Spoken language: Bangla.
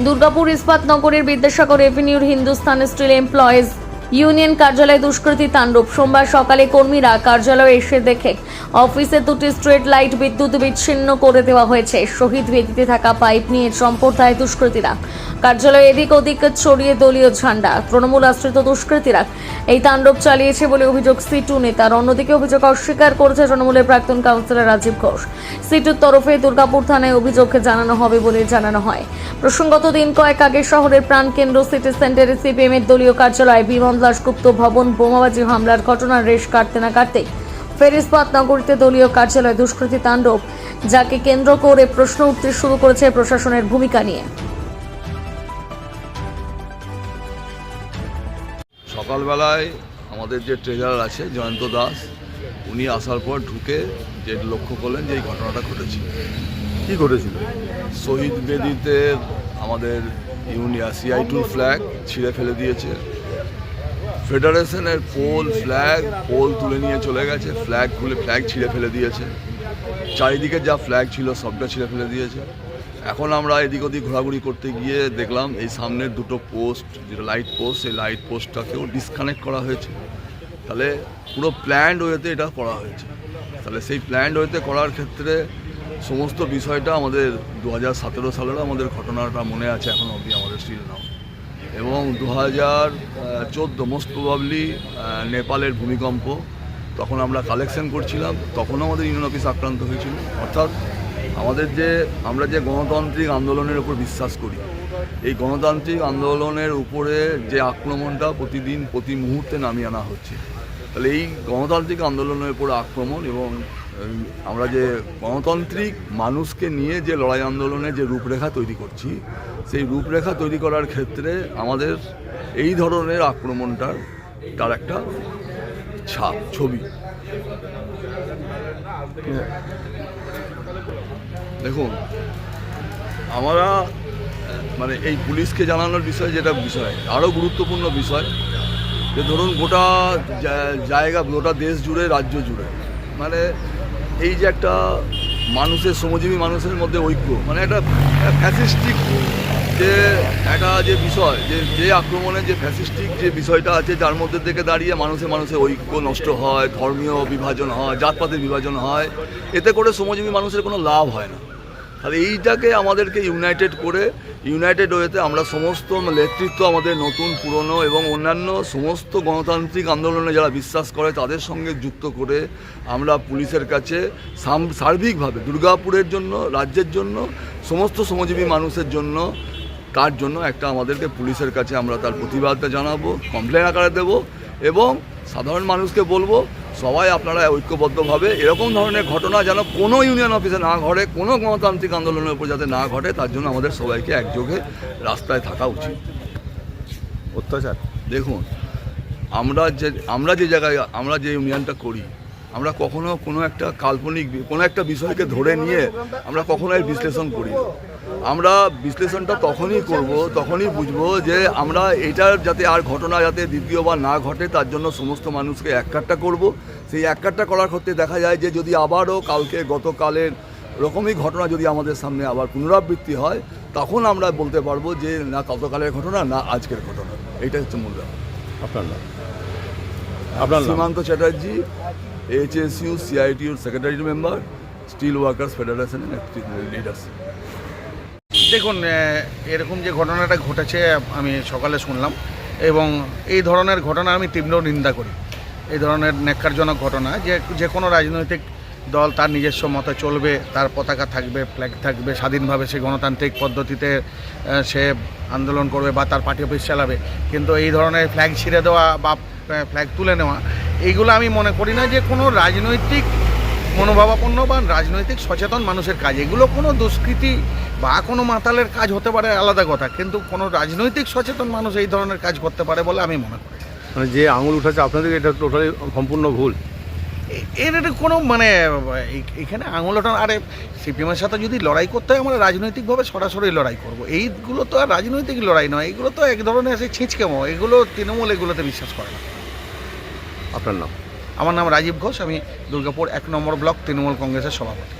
দুর্গাপুর ইস্পাতনগরের বিদ্যাসাগর এভিনিউর হিন্দুস্তান স্টিল এমপ্লয়িজ ইউনিয়ন কার্যালয়ে দুষ্কৃতী তাণ্ডব। সোমবার সকালে কর্মীরা কার্যালয়ে এসে দেখে, অফিসে দুটি স্ট্রিট লাইট বিদ্যুৎ বিচ্ছিন্ন করে দেওয়া হয়েছে। শহীদ বেদিতে থাকা পাইপ নিয়ে সম্প্রদায় দুষ্কৃতীরা। কার্যালয়ে এদিক ওদিক ছড়িয়ে দলীয় ঝান্ডা। তৃণমূল আশ্রিত দুষ্কৃতীরা এই তাণ্ডব চালিয়েছে বলে অভিযোগ সিটু নেতার। অন্যদিকে অভিযোগ অস্বীকার করেছে তৃণমূলের প্রাক্তন কাউন্সিলর রাজীব ঘোষ। সিটুর তরফে দুর্গাপুর থানায় অভিযোগ জানানো হবে বলে জানানো হয়। প্রসঙ্গত দিন কয়েক আগে শহরের প্রাণকেন্দ্র সিটি সেন্টারে সিপিএম এর দলীয় কার্যালয়ে বিমান দাসগুপ্ত ভবন বোমাবাজি হামলার ঘটনার রেশ কাটতে না কাটতে ফেরিসবাদ নগরীতে দলীয় কার্যালয়ে দুষ্কৃতী তাণ্ডব যাকে কেন্দ্র করে প্রশ্ন উঠতে শুরু করেছে প্রশাসনের ভূমিকা নিয়ে। সকালবেলায় আমাদের যে ট্রেজারার আছে জয়ন্ত দাস উনি আসার পর ঢুকে যে লক্ষ্য করলেন যে এই ঘটনাটা ঘটেছিল। কি ঘটেছিল? শহীদ বেদিতে আমাদের ইউনিয়া সিআই টু ফ্ল্যাগ ছিঁড়ে ফেলে দিয়েছে। ফেডারেশনের পোল ফ্ল্যাগ পোল তুলে নিয়ে চলে গেছে। ফ্ল্যাগ খুলে ফ্ল্যাগ ছিঁড়ে ফেলে দিয়েছে। চারিদিকে যা ফ্ল্যাগ ছিল সবটা ছিঁড়ে ফেলে দিয়েছে। এখন আমরা এদিক ওদিক ঘোরাঘুরি করতে গিয়ে দেখলাম এই সামনের দুটো পোস্ট যেটা লাইট পোস্ট সেই লাইট পোস্টটাকেও ডিসকানেক্ট করা হয়েছে। তাহলে পুরো প্ল্যান্ড ওয়েতে এটা করা হয়েছে। তাহলে সেই প্ল্যান্ড ওয়েতে করার ক্ষেত্রে সমস্ত বিষয়টা আমাদের দু হাজার সতেরো সালেরও আমাদের ঘটনাটা মনে আছে, এখন অবধি আমাদের স্টিল নাও এবং দু হাজার চোদ্দ মোস্ট প্রবাবলি নেপালের ভূমিকম্প। তখন আমরা কালেকশন করছিলাম, তখনও আমাদের ইউনিয়ন অফিস আক্রান্ত হয়েছিল। অর্থাৎ আমাদের যে, আমরা যে গণতান্ত্রিক আন্দোলনের উপর বিশ্বাস করি, এই গণতান্ত্রিক আন্দোলনের উপরে যে আক্রমণটা প্রতিদিন, প্রতি মুহূর্তে নামিয়ে আনা হচ্ছে। তাহলে এই গণতান্ত্রিক আন্দোলনের উপর আক্রমণ এবং আমরা যে গণতান্ত্রিক মানুষকে নিয়ে যে লড়াই আন্দোলনের যে রূপরেখা তৈরি করছি, সেই রূপরেখা তৈরি করার ক্ষেত্রে আমাদের এই ধরনের আক্রমণটার, তার একটা ছাপ, ছবি। দেখুন, আমরা মানে এই পুলিশকে জানানোর বিষয় যেটা বিষয়, আরও গুরুত্বপূর্ণ বিষয়, যে ধরুন গোটা জায়গা, গোটা দেশ জুড়ে, রাজ্য জুড়ে মানে এই যে একটা মানুষের, শ্রমজীবী মানুষের মধ্যে ঐক্য মানে একটা ফ্যাসিস্টিক যে একটা যে বিষয়, যে যে আক্রমণের যে ফ্যাসিস্টিক যে বিষয়টা আছে, যার মধ্যে থেকে দাঁড়িয়ে মানুষে মানুষের ঐক্য নষ্ট হয়, ধর্মীয় বিভাজন হয়, জাতপাতের বিভাজন হয়, এতে করে শ্রমজীবী মানুষের কোনো লাভ হয় না। তাহলে এইটাকে আমাদেরকে ইউনাইটেড করে ইউনাইটেড ওয়েতে আমরা সমস্ত নেতৃত্ব আমাদের নতুন, পুরনো এবং অন্যান্য সমস্ত গণতান্ত্রিক আন্দোলনে যারা বিশ্বাস করে তাদের সঙ্গে যুক্ত করে আমরা পুলিশের কাছে সার্বিকভাবে দুর্গাপুরের জন্য, রাজ্যের জন্য, সমস্ত শ্রমজীবী মানুষের জন্য, তার জন্য একটা আমাদেরকে পুলিশের কাছে আমরা তার প্রতিবাদটা জানাব কমপ্লেন আকারে দেবো এবং সাধারণ মানুষকে বলব সবাই আপনারা ঐক্যবদ্ধভাবে এরকম ধরনের ঘটনা যেন কোনো ইউনিয়ন অফিসে না ঘটে কোনো গণতান্ত্রিক আন্দোলনের উপর যাতে না ঘটে তার জন্য আমাদের সবাইকে একযোগে রাস্তায় থাকা উচিত। অত্যাচার? দেখুন আমরা যে আমরা যে জায়গায় আমরা যে ইউনিয়নটা করি আমরা কখনো কোনো একটা কাল্পনিক কোনো একটা বিষয়কে ধরে নিয়ে আমরা কখনো এর বিশ্লেষণ করি আমরা বিশ্লেষণটা তখনই করব তখনই বুঝব যে আমরা এটার যাতে আর ঘটনা যাতে দ্বিতীয়বার না ঘটে তার জন্য সমস্ত মানুষকে এককাট্টা করব। সেই এককাট্টা করার ক্ষেত্রে দেখা যায় যে যদি আবারও কালকে গতকালের রকমই ঘটনা যদি আমাদের সামনে আবার পুনরাবৃত্তি হয় তখন আমরা বলতে পারব যে না গতকালের ঘটনা না আজকের ঘটনা। এইটা হচ্ছে মূল ব্যাপার। আপনার নাম? আপনার সীমান্ত চ্যাটার্জি এইচএসইউ সিআইটিউর সেক্রেটারি মেম্বার স্টিল ওয়ার্কার্স ফেডারেশনের লিডারশিপ দেখুন এরকম যে ঘটনাটা ঘটেছে, আমি সকালে শুনলাম, এবং এই ধরনের ঘটনা আমি তীব্র নিন্দা করি। এই ধরনের ন্যাক্কারজনক ঘটনা, যে যে কোনো রাজনৈতিক দল তার নিজস্ব মতে চলবে, তার পতাকা থাকবে ফ্ল্যাগ থাকবে, স্বাধীনভাবে সে গণতান্ত্রিক পদ্ধতিতে সে আন্দোলন করবে বা তার পার্টি অফিস চালাবে। কিন্তু এই ধরনের ফ্ল্যাগ ছিঁড়ে দেওয়া বা ফ্ল্যাগ তুলে নেওয়া এইগুলো আমি মনে করি না যে কোনো রাজনৈতিক মনোভাবাপন্ন বা রাজনৈতিক সচেতন মানুষের কাজ। এগুলো কোনো দুষ্কৃতি বা কোনো মাতালের কাজ হতে পারে আলাদা কথা। কিন্তু কোনো রাজনৈতিক সচেতন মানুষ এই ধরনের কাজ করতে পারে বলে আমি মনে করি। মানে যে আঙুল উঠেছে আপনাদের এটা টোটালি সম্পূর্ণ ভুল। এর এটা কোনো মানে এখানে আঙুল ওঠানো আরে সিপিএমের সাথে যদি লড়াই করতে হয় আমরা রাজনৈতিকভাবে সরাসরি লড়াই করব। এইগুলো তো আর রাজনৈতিক লড়াই নয় এগুলো তো এক ধরনের সেই ছিঁচকেমো এগুলো তৃণমূল এগুলোতে বিশ্বাস করে না। আপনার নাম? আমার নাম রাজীব ঘোষ আমি দুর্গাপুর এক নম্বর ব্লক তৃণমূল কংগ্রেসের সভাপতি।